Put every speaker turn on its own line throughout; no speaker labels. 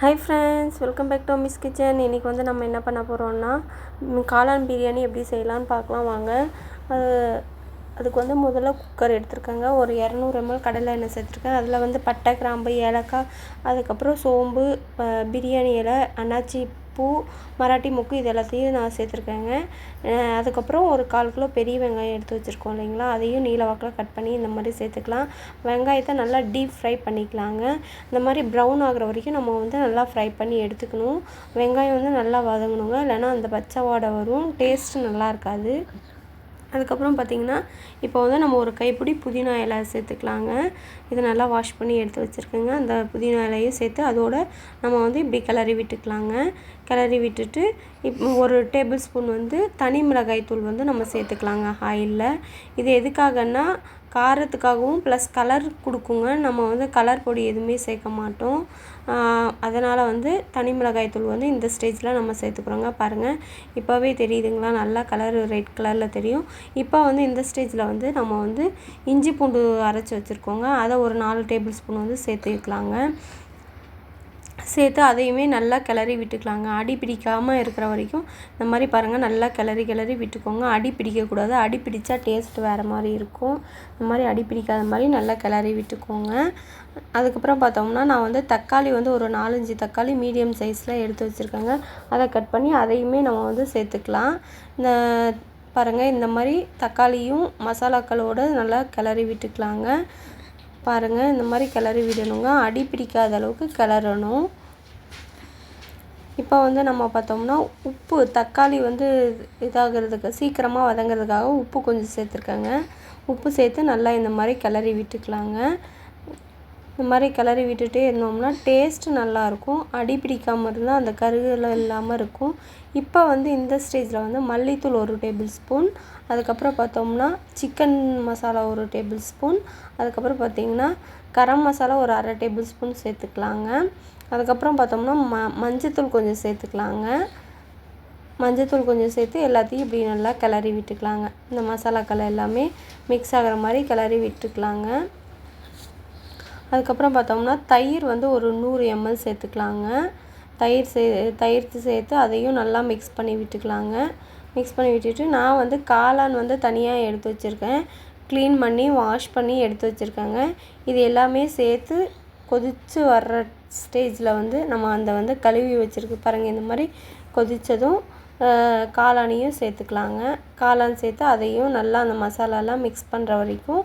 Hi friends welcome back to Miss Kitchen இன்றைக்கி வந்து நம்ம என்ன பண்ண போகிறோம்னா காளான் பிரியாணி எப்படி செய்யலான்னு பார்க்கலாம் வாங்க. அது அதுக்கு வந்து முதல்ல குக்கர் எடுத்திருக்கேங்க. ஒரு இரநூறு எம்எல் கடலை எண்ணெய் சேர்த்துருக்கேன். அதில் வந்து பட்டை கிராம்பு ஏலக்காய் அதுக்கப்புறம் சோம்பு பிரியாணி இலை அன்னாச்சி பூ மராட்டி மொக்கு இது எல்லாத்தையும் நான் சேர்த்துருக்கேங்க. அதுக்கப்புறம் ஒரு கால் கிலோ பெரிய வெங்காயம் எடுத்து வச்சுருக்கோம் இல்லைங்களா? அதையும் நீல வாக்கில் கட் பண்ணி இந்த மாதிரி சேர்த்துக்கலாம். வெங்காயத்தை நல்லா டீப் ஃப்ரை பண்ணிக்கலாங்க. இந்த மாதிரி ப்ரௌன் ஆகுற வரைக்கும் நம்ம வந்து நல்லா ஃப்ரை பண்ணி எடுத்துக்கணும். வெங்காயம் வந்து நல்லா வதங்கணுங்க. இல்லைன்னா அந்த பச்சை வாடை வரும். டேஸ்ட்டு நல்லா இருக்காது. அதுக்கப்புறம் பார்த்திங்கன்னா இப்போ வந்து நம்ம ஒரு கைப்பிடி புதினா இலை சேர்த்துக்கலாங்க. இதை நல்லா வாஷ் பண்ணி எடுத்து வச்சுருக்கேங்க. அந்த புதினா இலையும் சேர்த்து அதோட நம்ம வந்து இப்படி கிளறி விட்டுக்கலாங்க. கிளறி விட்டுட்டு இப்போ ஒரு டேபிள் ஸ்பூன் வந்து தனி மிளகாய் தூள் வந்து நம்ம சேர்த்துக்கலாங்க ஆயிலில் இது எதுக்காகன்னா காரத்துக்காகவும் ப்ளஸ் கலர் கொடுக்குங்க. நம்ம வந்து கலர் பொடி எதுவுமே சேர்க்க மாட்டோம். அதனால் வந்து தனி மிளகாய் தூள் வந்து இந்த ஸ்டேஜில் நம்ம சேர்த்துக்குறோங்க. பாருங்கள் இப்போவே தெரியுதுங்களா? நல்லா கலர் ரெட் கலரில் தெரியும். இப்போ வந்து இந்த ஸ்டேஜில் வந்து நம்ம வந்து இஞ்சி பூண்டு அரைச்சி வச்சுருக்கோங்க. அதை ஒரு நாலு டேபிள் ஸ்பூன் வந்து சேர்த்துக்கலாங்க. சேர்த்து அதையுமே நல்லா கிளறி விட்டுக்கலாங்க. அடி பிடிக்காமல் இருக்கிற வரைக்கும் இந்த மாதிரி பாருங்கள் நல்லா கிளறி கிளறி விட்டுக்கோங்க. அடி பிடிக்கக்கூடாது. அடி பிடிச்சா டேஸ்ட் வேறு மாதிரி இருக்கும். இந்த மாதிரி அடி பிடிக்காத மாதிரி நல்லா கிளறி விட்டுக்கோங்க. அதுக்கப்புறம் பார்த்தோம்னா நான் வந்து தக்காளி வந்து ஒரு நாலஞ்சு தக்காளி மீடியம் சைஸில் எடுத்து வச்சுருக்கேங்க. அதை கட் பண்ணி அதையுமே நம்ம வந்து சேர்த்துக்கலாம். இந்த பாருங்கள் இந்த மாதிரி தக்காளியும் மசாலாக்களோடு நல்லா கிளறி விட்டுக்கலாங்க. பாருங்கள் இந்த மாதிரி கிளறி விடணுங்க. அடி பிடிக்காத அளவுக்கு கிளறணும். இப்போ வந்து நம்ம பார்த்தோம்னா உப்பு தக்காளி வந்து இதாகிறதுக்கு சீக்கிரமாக வதங்கிறதுக்காக உப்பு கொஞ்சம் சேர்த்துருக்கேங்க. உப்பு சேர்த்து நல்லா இந்த மாதிரி கிளறி விட்டுக்கலாங்க. இந்த மாதிரி கிளறி விட்டுட்டே இருந்தோம்னா டேஸ்ட்டு நல்லாயிருக்கும். அடி பிடிக்காமல் இருந்தால் அந்த கருகெல்லாம் இல்லாமல் இருக்கும். இப்போ வந்து இந்த ஸ்டேஜில் வந்து மல்லித்தூள் ஒரு டேபிள் ஸ்பூன் அதுக்கப்புறம் பார்த்தோம்னா சிக்கன் மசாலா ஒரு டேபிள் ஸ்பூன் அதுக்கப்புறம் பார்த்திங்கன்னா கரம் மசாலா ஒரு அரை டேபிள் ஸ்பூன் சேர்த்துக்கலாங்க. அதுக்கப்புறம் பார்த்தோம்னா ம மஞ்சத்தூள் கொஞ்சம் சேர்த்துக்கலாங்க. மஞ்சத்தூள் கொஞ்சம் சேர்த்து எல்லாத்தையும் இப்படி நல்லா கிளறி விட்டுக்கலாங்க. இந்த மசாலாக்கள் எல்லாமே மிக்ஸ் ஆகிற மாதிரி கிளறி விட்டுக்கலாங்க. அதுக்கப்புறம் பார்த்தோம்னா தயிர் வந்து ஒரு நூறு எம்எல் சேர்த்துக்கலாங்க. தயிர் சே தயிர் சேர்த்து அதையும் நல்லா மிக்ஸ் பண்ணி விட்டுக்கலாங்க. மிக்ஸ் பண்ணி விட்டுட்டு நான் வந்து காளான் வந்து தனியாக எடுத்து வச்சுருக்கேன். க்ளீன் பண்ணி வாஷ் பண்ணி எடுத்து வச்சுருக்கேங்க. இது எல்லாமே சேர்த்து கொதித்து வர்ற ஸ்டேஜில் வந்து நம்ம அந்த வந்து கழுவி வச்சுருக்கு பாருங்கள் இந்த மாதிரி கொதித்ததும் காளானையும் சேர்த்துக்கலாங்க. காளான் சேர்த்து அதையும் நல்லா அந்த மசாலாலாம் மிக்ஸ் பண்ணுற வரைக்கும்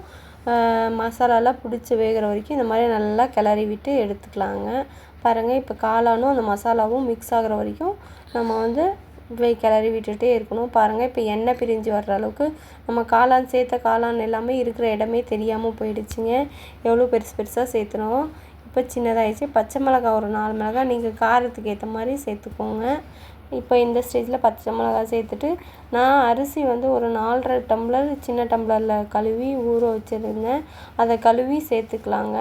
மசாலாலாம் பிடிச்சி வேகிற வரைக்கும் இந்த மாதிரி நல்லா கிளறி விட்டு எடுத்துக்கலாங்க. பாருங்கள் இப்போ காளானும் அந்த மசாலாவும் மிக்ஸ் ஆகிற வரைக்கும் நம்ம வந்து இப்படி கிளறி விட்டுட்டே இருக்கணும். பாருங்கள் இப்போ எண்ணெய் பிரிஞ்சு வர்ற அளவுக்கு நம்ம காளான் சேர்த்த காளான் எல்லாமே இருக்கிற இடமே தெரியாமல் போயிடுச்சுங்க. எவ்வளோ பெருசு பெருசாக சேர்த்துனோம். இப்போ சின்னதாகிடுச்சு பச்சை மிளகா ஒரு நாலு மிளகா. நீங்கள் காரத்துக்கு ஏற்ற மாதிரி சேர்த்துக்கோங்க. இப்போ இந்த ஸ்டேஜில் பச்சை மிளகா சேர்த்துட்டு நான் அரிசி வந்து ஒரு நாலரை டம்ளர் சின்ன டம்ளரில் கழுவி ஊற வச்சுருந்தேன். அதை கழுவி சேர்த்துக்கலாங்க.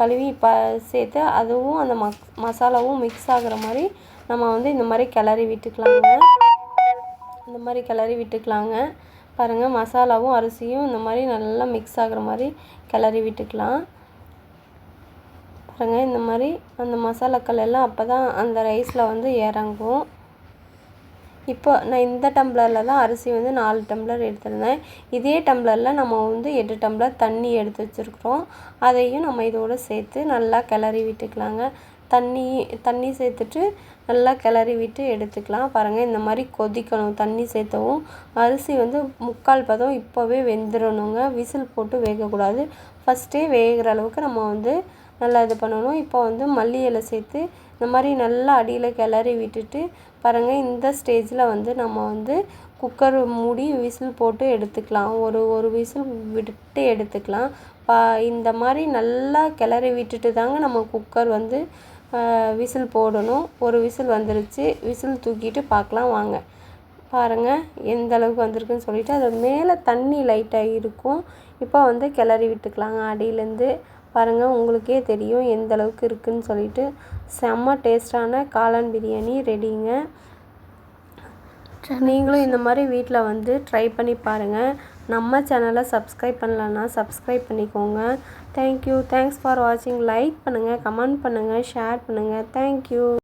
கழுவி ப சேர்த்து அதுவும் அந்த மக் மசாலாவும் மிக்ஸ் ஆகிற மாதிரி நம்ம வந்து இந்த மாதிரி கிளறி விட்டுக்கலாங்க. இந்த மாதிரி கிளறி விட்டுக்கலாங்க. பாருங்கள் மசாலாவும் அரிசியும் இந்த மாதிரி நல்லா மிக்ஸ் ஆகிற மாதிரி கிளறி விட்டுக்கலாம். பாருங்கள் இந்த மாதிரி அந்த மசாலாக்கள் எல்லாம் அப்போ தான் அந்த ரைஸில் வந்து இறங்கும். இப்போ நான் இந்த டம்ளரில் தான் அரிசி வந்து நாலு டம்ளர் எடுத்திருந்தேன். இதே டம்ளரில் நம்ம வந்து எட்டு டம்ளர் தண்ணி எடுத்து வச்சுருக்குறோம். அதையும் நம்ம இதோடு சேர்த்து நல்லா கிளறி விட்டுக்கலாங்க. தண்ணி தண்ணி சேர்த்துட்டு நல்லா கிளறி விட்டு எடுத்துக்கலாம். பாருங்கள் இந்த மாதிரி கொதிக்கணும். தண்ணி சேர்த்தவும் அரிசி வந்து முக்கால் பதம் இப்போவே வெந்துடணுங்க விசில் போட்டு வேகக்கூடாது. ஃபஸ்ட்டே வேகிற அளவுக்கு நம்ம வந்து நல்லா இது பண்ணணும். இப்போ வந்து மல்லி இலை சேர்த்து இந்த மாதிரி நல்லா அடியில் கிளறி விட்டுட்டு பாருங்கள் இந்த ஸ்டேஜில் வந்து நம்ம வந்து குக்கர் மூடி விசில் போட்டு எடுத்துக்கலாம். ஒரு ஒரு விசில் விட்டு எடுத்துக்கலாம். பா இந்த மாதிரி நல்லா கிளறி விட்டுட்டு தாங்க நம்ம குக்கர் வந்து விசில் போடணும். ஒரு விசில் வந்துருச்சு. விசில் தூக்கிட்டு பார்க்கலாம் வாங்க. பாருங்கள் எந்த அளவுக்கு வந்திருக்குன்னு சொல்லிவிட்டு அது மேலே தண்ணி லைட்டாக இருக்கும். இப்போ வந்து கிளறி விட்டுக்கலாங்க அடியிலேருந்து பாருங்கள் உங்களுக்கே தெரியும் எந்த அளவுக்கு இருக்குதுன்னு சொல்லிட்டு. செம்ம டேஸ்டான காளான் பிரியாணி ரெடிங்க. நீங்களும் இந்த மாதிரி வீட்டில் வந்து ட்ரை பண்ணி பாருங்கள் நம்ம சேனலை சப்ஸ்கிரைப் பண்ணலன்னா சப்ஸ்கிரைப் பண்ணிக்கோங்க. தேங்க்யூ தேங்க்ஸ் ஃபார் வாட்சிங் லைக் பண்ணுங்கள் கமெண்ட் பண்ணுங்கள் ஷேர் பண்ணுங்கள் தேங்க்யூ